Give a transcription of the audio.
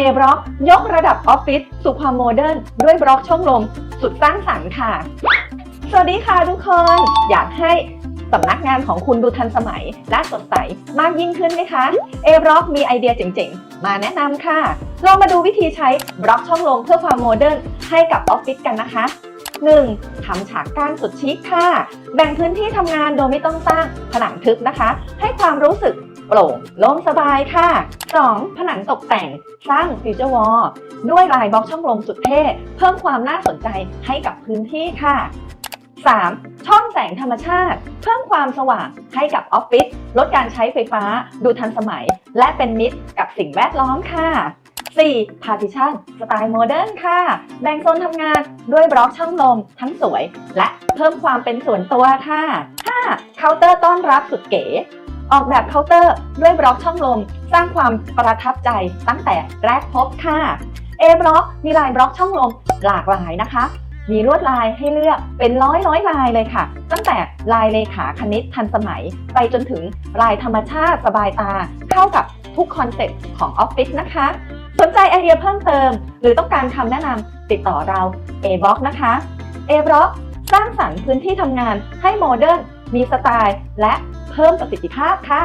A Block ยกระดับออฟฟิศสู่ความโมเดิร์นด้วยบล็อกช่องลมสุดสร้างสรรค์ค่ะ สวัสดีค่ะทุกคน อยากให้สำนักงานของคุณดูทันสมัยและสดใสมากยิ่งขึ้นไหมคะ A Block มีไอเดียเจ๋งๆ มาแนะนำค่ะ ลองมาดูวิธีใช้บล็อกช่องลมเพื่อความโมเดิร์นให้กับออฟฟิศกันนะคะ 1. ทำฉากกั้นสุดชิคค่ะ แบ่งพื้นที่ทำงานโดยไม่ต้องสร้างผนังทึบนะคะ ให้ความรู้สึกโปร่งโล่งสบายค่ะ 2. ผนังตกแต่งสร้างฟิวเจอร์วอลด้วยลายบล็อกช่องลมสุดเท่ เพิ่มความน่าสนใจให้กับพื้นที่ค่ะ 3. ช่องแสงธรรมชาติ เพิ่มความสว่างให้กับออฟฟิศลดการใช้ไฟฟ้า ดูทันสมัย และเป็นมิตรกับสิ่งแวดล้อมค่ะ 4. Partition สไตล์โมเดิร์นค่ะ แบ่งโซนทำงานด้วยบล็อกช่องลมทั้งสวย และเพิ่มความเป็นส่วนตัวค่ะ 5. เคาน์เตอร์ต้อนรับสุดเก๋ ออกแบบเคาน์เตอร์ด้วยบล็อกช่องลม สร้างความประทับใจตั้งแต่แรกพบค่ะ A บล็อกมีลายบล็อกช่องลมหลากหลายนะคะมีลวดลายให้เลือกเป็นร้อยร้อยลายเลยค่ะ ตั้งแต่ลายเลขาคณิตทันสมัย ไปจนถึงลายธรรมชาติสบายตา เข้ากับทุกคอนเซ็ปต์ของออฟฟิศนะคะ สนใจไอเดียเพิ่มเติม หรือต้องการคำแนะนำติดต่อเรา A b l o c k นะคะ A b l o c k สร้างสรรค์พื้นที่ทำงานให้โมเดิร์นมีสไตล์ และเพิ่มประสิทธิภาพค่ะ